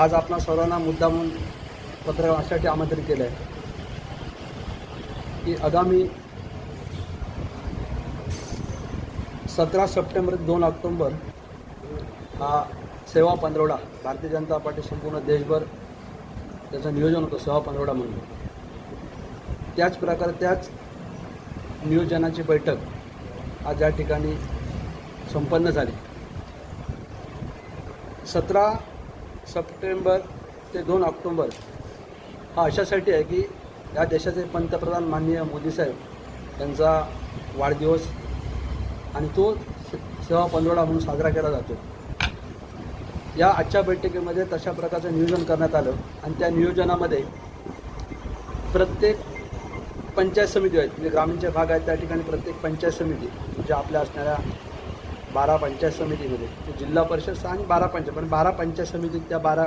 आज आपण सर्वांना मुद्दा म्हणून पत्रकारासाठी आमंत्रित केलं आहे की आगामी सतरा सप्टेंबर दोन ऑक्टोंबर हा सेवा पंधरवडा भारतीय जनता पार्टी संपूर्ण देशभर त्याचं नियोजन होतं सेवा पंधरवडा म्हणून. त्याच प्रकारे त्याच नियोजनाची बैठक आज या ठिकाणी संपन्न झाली. सतरा सप्टेंबर ते दोन ऑक्टोंबर. हा अशासाठी आहे की या देशाचे पंतप्रधान माननीय मोदी साहेब यांचा वाढदिवस आणि तो सेवा पंधरवडा म्हणून साजरा केला जातो. या आजच्या बैठकीमध्ये तशा प्रकारचं नियोजन करण्यात आलं आणि त्या नियोजनामध्ये प्रत्येक पंचायत समिती आहेत म्हणजे ग्रामीणचे भाग आहेत त्या ठिकाणी प्रत्येक पंचायत समिती ज्या आपल्या असणाऱ्या बारा पंचायत समितीमध्ये. ते जिल्हा परिषद आणि बारा पंचायत. पण बारा पंचायत समितीत त्या बारा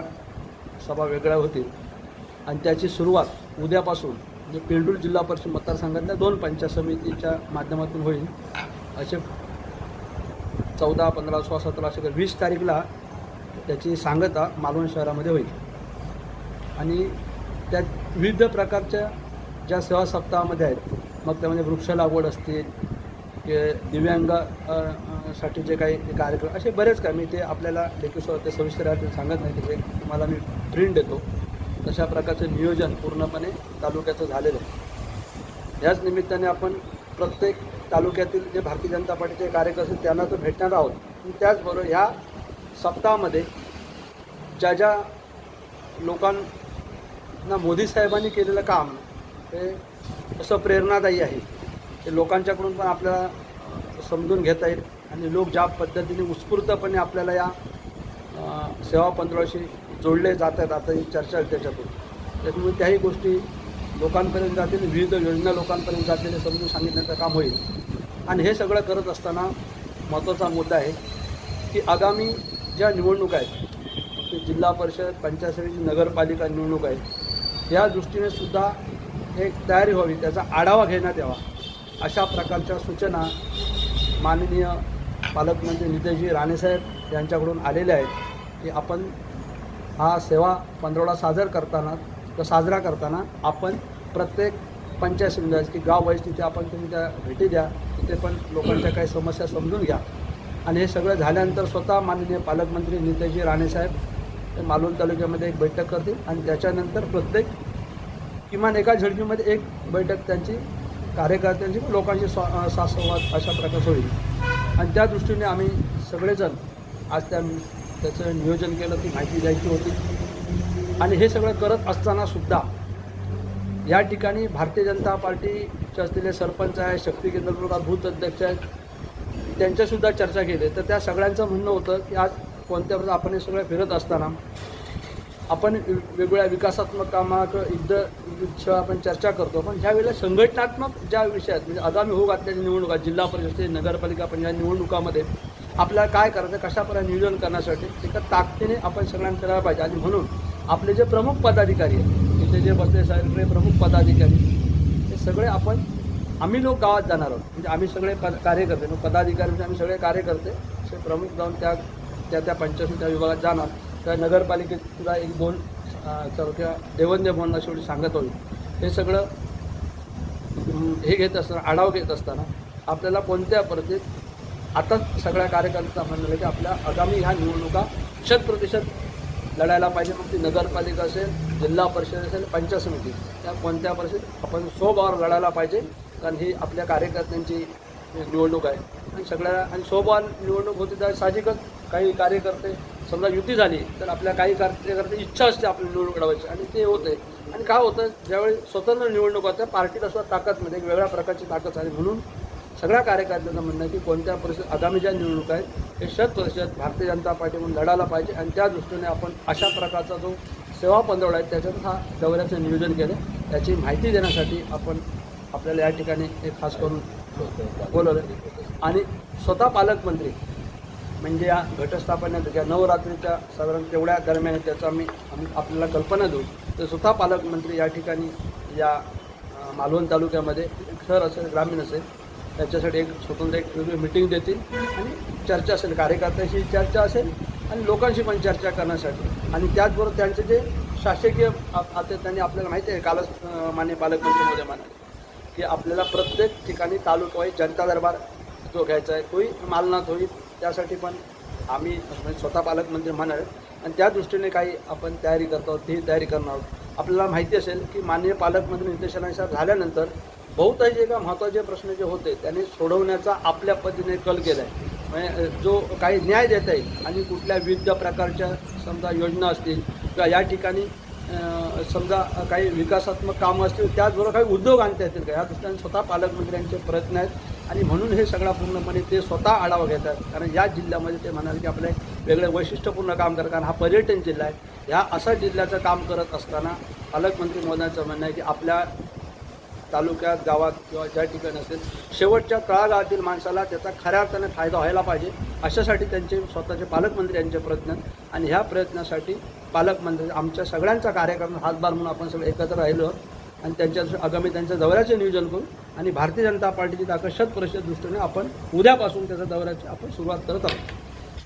सभा वेगळ्या होतील. आणि त्याची सुरुवात उद्यापासून म्हणजे पेंडूर जिल्हा परिषद मतदारसंघातल्या दोन पंचायत समितीच्या माध्यमातून होईल. असे चौदा पंधरा सोळा सतरा असे वीस तारीखला त्याची सांगता मालवण शहरामध्ये होईल. आणि त्या विविध प्रकारच्या ज्या सेवा सप्ताहामध्ये आहेत मग त्यामध्ये वृक्ष लागवड असतील जे दिव्यांगसाठी जे काही कार्यक्रम असे बरेच काय मी ते आपल्याला लेखी ते सविस्तर सांगत नाही तिथे तुम्हाला मी प्रिंट देतो. तशा प्रकारचं नियोजन पूर्णपणे तालुक्याचं झालेलं आहे. याच निमित्ताने आपण प्रत्येक तालुक्यातील जे भारतीय जनता पार्टीचे कार्यकर्ते आहेत, त्यांना तर भेटणार आहोत. त्याचबरोबर ह्या सप्ताहामध्ये ज्या ज्या लोकांना मोदी साहेबांनी केलेलं काम हे असं प्रेरणादायी आहे. ते लोकांच्याकडून पण आपल्याला समजून घेता येईल आणि लोक ज्या पद्धतीने उत्स्फूर्तपणे आपल्याला या सेवा पंधराशी जोडले जात आहेत आता ही चर्चा त्याच्यातून. त्याच्यामुळे त्याही गोष्टी लोकांपर्यंत जातील विविध योजना लोकांपर्यंत जातील हे समजून सांगितण्याचं काम होईल. आणि हे सगळं करत असताना महत्त्वाचा मुद्दा आहे की आगामी ज्या निवडणुका आहेत ते जिल्हा परिषद पंचायत समिती नगरपालिका निवडणूक आहेत या दृष्टीने सुद्धा एक तयारी व्हावी त्याचा आढावा घेण्यात यावा. अशा प्रकारच्या सूचना माननीय पालकमंत्री नितेशजी राणेसाहेब यांच्याकडून आलेल्या आहेत की आपण हा सेवा पंधरवडा साजर करताना तो साजरा करताना आपण प्रत्येक पंचायत समिती की गाव वाईज तिथे आपण तुम्ही त्या भेटी द्या तिथे पण लोकांच्या काही समस्या समजून घ्या. आणि हे सगळं झाल्यानंतर स्वतः माननीय पालकमंत्री नितेशजी राणेसाहेब ते मालवण तालुक्यामध्ये एक बैठक करतील आणि त्याच्यानंतर प्रत्येक किमान एका झडपीमध्ये एक बैठक त्यांची कार्यकर्त्यांची पण स्वा सा सासंवाद अशा प्रकारचा होईल. आणि त्या दृष्टीने आम्ही सगळेजण आज त्या त्याचं नियोजन केलं ती माहिती द्यायची होती. आणि हे सगळं करत असताना सुद्धा या ठिकाणी भारतीय जनता पार्टीचे असलेले सरपंच आहे शक्ती केंद्र भूत अध्यक्ष आहेत त्यांच्यासुद्धा चर्चा केली. तर त्या सगळ्यांचं म्हणणं होतं की आज कोणत्या आपण हे सगळं फिरत असताना आपण वेगवेगळ्या विकासात्मक कामा युद्ध युद्ध आपण चर्चा करतो. पण ह्यावेळेला संघटनात्मक ज्या विषयात म्हणजे आगामी होऊ घातलेल्या निवडणुका जिल्हा परिषद नगरपालिका पण या निवडणुकामध्ये आपल्याला काय करायचं कशाप्रकारे नियोजन करण्यासाठी एका ताकदीने आपण सगळ्यांना करायला पाहिजे. आणि म्हणून आपले जे प्रमुख पदाधिकारी आहेत तिथे जे बसले सगळे प्रमुख पदाधिकारी हे सगळे आपण आम्ही लोक गावात जाणार आहोत. म्हणजे आम्ही सगळे पद कार्यकर्ते मग पदाधिकारी म्हणजे आम्ही सगळे कार्यकर्ते असे प्रमुख जाऊन त्या त्या त्या पंचायत त्या विभागात जाणार. त्या नगरपालिकेत सुद्धा एक दोन चौथ्या देवंद्य म्हणून शेवटी सांगत होईल. हे सगळं हे घेत असताना आढावा घेत असताना आपल्याला कोणत्या परिस्थितीत आता सगळ्या कार्यकर्त्यांचा म्हणणं आहे की आपल्या आगामी ह्या निवडणुका शत प्रतिशत लढायला पाहिजे. मग ती नगरपालिका असेल जिल्हा परिषद असेल पंचायत समिती त्या कोणत्या परिस्थितीत आपण स्वबळावर लढायला पाहिजे. कारण ही आपल्या कार्यकर्त्यांची निवडणूक आहे. आणि सगळ्या आणि स्वभाव निवडणूक होती तर साहजिकच काही कार्यकर्ते समजा युती झाली तर आपल्या काही कार्यकर्ते इच्छा असते आपली निवडणूक लढवायची. आणि ते होते आणि काय होतं ज्यावेळी स्वतंत्र निवडणूक होत्या पार्टीला सुद्धा ताकदमध्ये म्हणजे एक वेगळ्या प्रकारची ताकद आहे म्हणून सगळ्या कार्यकर्त्यांचं म्हणणं आहे की कोणत्या परिस्थितीत आगामी ज्या निवडणूक आहेत हे शत प्रतिशत भारतीय जनता पार्टी म्हणून लढायला पाहिजे. आणि त्या दृष्टीने आपण अशा प्रकारचा जो सेवा पंधरवडा आहे त्याच्यात हा दौऱ्याचं नियोजन केलं. त्याची माहिती देण्यासाठी आपण आपल्याला या ठिकाणी हे खास करून बोलवलं. आणि स्वतः पालकमंत्री म्हणजे या घटस्थापनेत ज्या नवरात्रीच्या साधारण तेवढ्या दरम्यान त्याचा आम्ही आम्ही आपल्याला कल्पना देऊ. तर स्वतः पालकमंत्री या ठिकाणी या मालवण तालुक्यामध्ये शहर असेल ग्रामीण असेल त्याच्यासाठी एक स्वतंत्र एक वेगळी मिटिंग देतील आणि चर्चा असेल कार्यकर्त्याशी चर्चा असेल आणि लोकांशी पण चर्चा करण्यासाठी. आणि त्याचबरोबर त्यांचे जे शासकीय आता त्यांनी आपल्याला माहिती आहे कालच माने मान्य पालकमंत्री मोदी म्हणाले की आपल्याला प्रत्येक ठिकाणी तालुकावाईज जनता दरबार जो घ्यायचा आहे तोही मालनात होईल. त्यासाठी पण आम्ही म्हणजे स्वतः पालकमंत्री म्हणाल. आणि त्या दृष्टीने काही आपण तयारी करतो आहोत ती तयारी करणार आहोत. आपल्याला माहिती असेल की माननीय पालकमंत्री निर्देशनानुसार झाल्यानंतर बहुतांश जे का महत्त्वाचे प्रश्न जे होते त्यांनी सोडवण्याचा आपल्या पद्धतीने कल केला आहे म्हणजे जो काही न्याय देता येईल आणि कुठल्या विविध प्रकारच्या समजा योजना असतील किंवा या ठिकाणी समजा काही विकासात्मक कामं असतील त्याचबरोबर काही उद्योग आणता येतील का? या दृष्टीने स्वतः पालकमंत्र्यांचे प्रयत्न आहेत. आणि म्हणून हे सगळं पूर्णपणे ते स्वतः आढावा घेतात. कारण या जिल्ह्यामध्ये ते म्हणाले की आपले वेगळे वैशिष्ट्यपूर्ण काम करतात कारण हा पर्यटन जिल्हा आहे. ह्या असा जिल्ह्याचं काम करत असताना पालकमंत्री मोदयांचं म्हणणं आहे की आपल्या तालुक्यात गावात किंवा ज्या ठिकाणी असेल शेवटच्या तळागाळातील माणसाला त्याचा खऱ्या अर्थाने फायदा व्हायला पाहिजे अशासाठी त्यांचे स्वतःचे पालकमंत्री यांचे प्रयत्न आणि ह्या प्रयत्नासाठी पालकमंत्री आमच्या सगळ्यांचा कार्यक्रम हातभार म्हणून आपण सगळे एकत्र राहिलो. आहोत आणि त्यांच्या आगामी त्यांच्या दौऱ्याचे नियोजन करू आणि भारतीय जनता पार्टीची ताकद शत प्रतिशत दृष्टीने आपण उद्यापासून त्याच्या दौऱ्याची आपण सुरुवात करत आहोत.